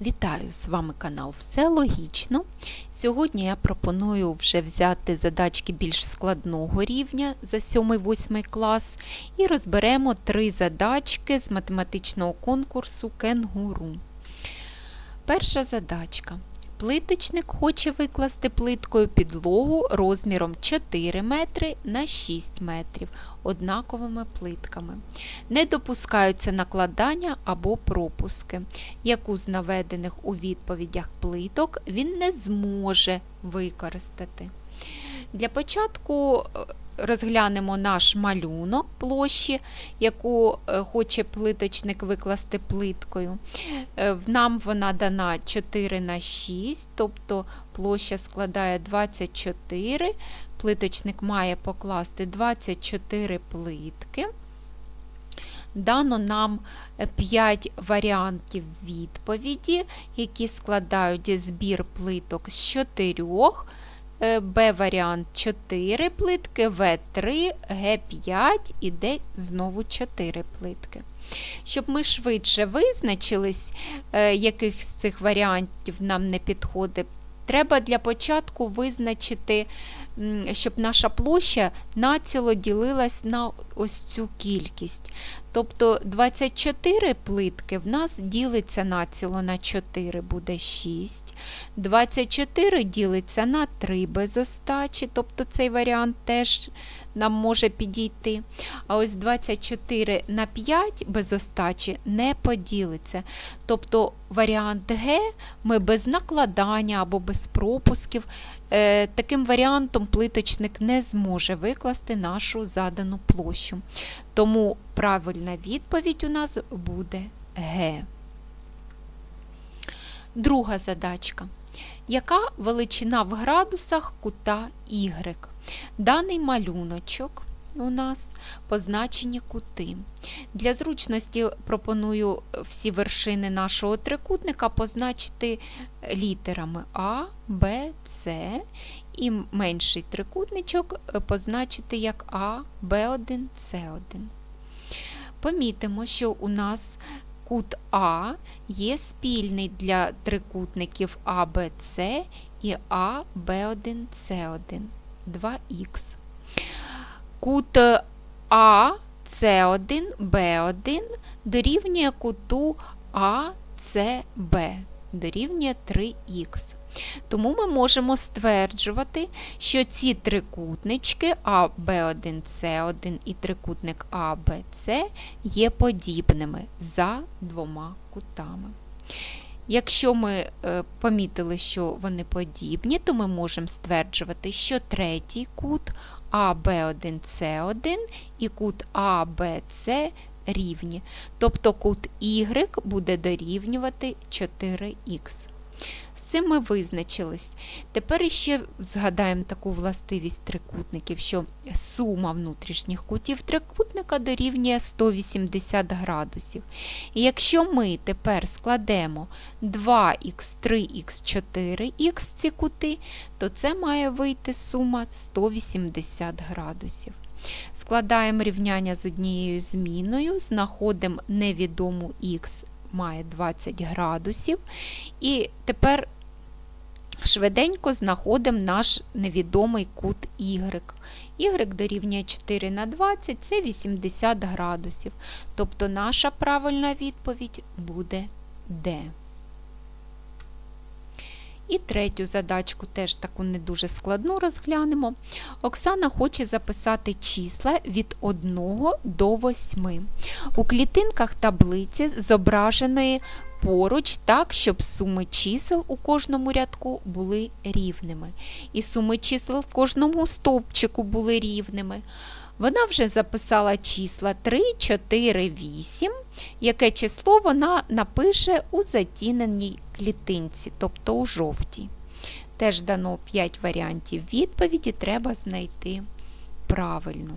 Вітаю! З вами канал Все Логічно. Сьогодні я пропоную вже взяти задачки більш складного рівня за 7-8 клас і розберемо три задачки з математичного конкурсу Кенгуру. Перша задачка. Плиточник хоче викласти плиткою підлогу розміром 4 метри на 6 метрів однаковими плитками. Не допускаються накладання або пропуски. Яку з наведених у відповідях плиток він не зможе використати. Для початку е, розглянемо наш малюнок площі, яку е, хоче плиточник викласти плиткою. Е, Нам вона дана 4 на 6, тобто площа складає 24. Плиточник має покласти 24 плитки. Дано нам 5 варіантів відповіді, які складають збір плиток з 4. Б варіант 4 плитки, В3, Г5 і Д знову 4 плитки. Щоб ми швидше визначились, е, яких з цих варіантів нам не підходить, треба для початку визначити, щоб наша площа націло ділилась на ось цю кількість. Тобто 24 плитки в нас ділиться націло на 4, буде 6. 24 ділиться на 3 без остачі, тобто цей варіант теж нам може підійти. А ось 24 на 5 без остачі не поділиться. Тобто варіант Г ми без накладання або без пропусків. Е, таким варіантом плиточник не зможе викласти нашу задану площу. Тому правильна відповідь у нас буде Г. Друга задачка. Яка величина в градусах кута Y? Даний малюночок у нас позначені кути. Для зручності пропоную всі вершини нашого трикутника позначити літерами А, Б, С і менший трикутничок позначити як А, Б1, С1. Помітимо, що у нас кут А є спільний для трикутників А, Б, С і А, Б1, С1. 2х. Кут А, С1, Б1 дорівнює куту А, С, Б, дорівнює 3х. Тому ми можемо стверджувати, що ці трикутнички А, Б1, С1 і трикутник А, Б, С є подібними за двома кутами. Якщо ми е, помітили, що вони подібні, то ми можемо стверджувати, що третій кут АБ1С1 і кут АБЦ рівні. Тобто кут Y буде дорівнювати 4х. З цим ми визначились. Тепер ще згадаємо таку властивість трикутників, що сума внутрішніх кутів трикутника дорівнює 180 градусів. І якщо ми тепер складемо 2х, 3х, 4х ці кути, то це має вийти сума 180 градусів. Складаємо рівняння з однією зміною, знаходимо невідому х має 20 градусів. І тепер швиденько знаходимо наш невідомий кут Y. Y дорівнює 4 на 20 це 80 градусів. Тобто наша правильна відповідь буде D. І третю задачку, теж таку не дуже складну, розглянемо. Оксана хоче записати числа від 1 до 8. У клітинках таблиці зображеної поруч так, щоб суми чисел у кожному рядку були рівними. І суми чисел в кожному стовпчику були рівними. Вона вже записала числа 3, 4, 8, яке число вона напише у затіненій клітинці, тобто у жовтій. Теж дано 5 варіантів відповіді, треба знайти правильну.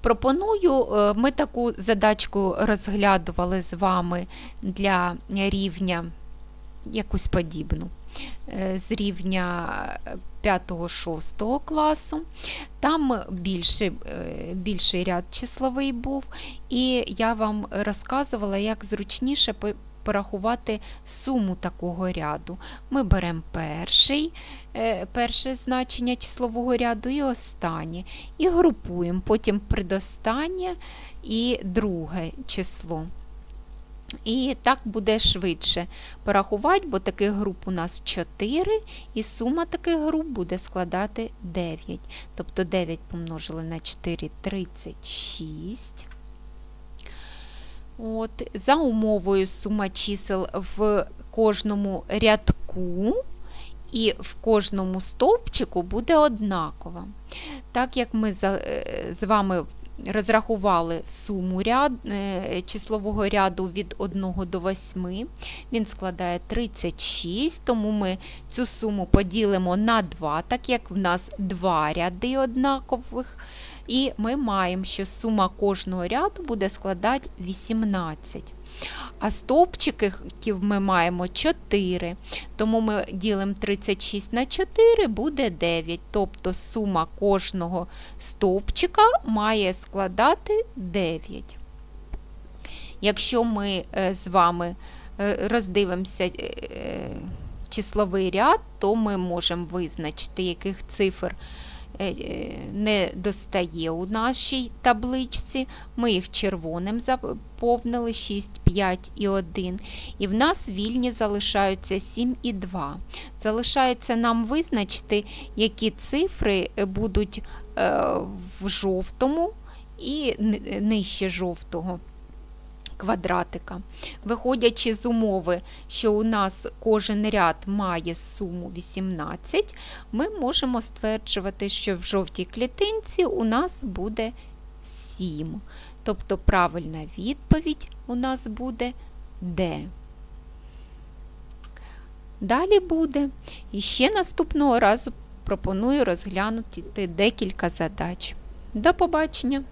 Пропоную, е, ми таку задачку розглядували з вами для рівня якусь подібну. Е, з рівня 5-6 класу. Там більший, е, більший ряд числовий був, і я вам розказувала, як зручніше порахувати суму такого ряду. Ми беремо перший, е, перше значення числового ряду і останнє. І групуємо, потім предостаннє і друге число. І так буде швидше порахувати, бо таких груп у нас 4, і сума таких груп буде складати 9. Тобто 9 помножили на 4 36. От, За умовою сума чисел в кожному рядку і в кожному стовпчику буде однакова. Так як ми е, з вами розрахували суму ряд, е, числового ряду від 1 до 8, він складає 36, тому ми цю суму поділимо на 2, так як в нас два ряди однакових. І ми маємо, що сума кожного ряду буде складати 18. А стовпчиків ми маємо 4, тому ми ділимо 36 на 4, буде 9. Тобто сума кожного стовпчика має складати 9. Якщо ми е, з вами е, роздивимося е, числовий ряд, то ми можемо визначити, яких цифр не достає у нашій табличці. Ми їх червоним заповнили 6, 5 і 1. І в нас вільні залишаються 7 і 2. Залишається нам визначити, які цифри будуть е, в жовтому і нижче жовтого квадратика. Виходячи з умови, що у нас кожен ряд має суму 18, ми можемо стверджувати, що в жовтій клітинці у нас буде 7. Тобто правильна відповідь у нас буде Д. Далі буде. І ще наступного разу пропоную розглянути декілька задач. До побачення!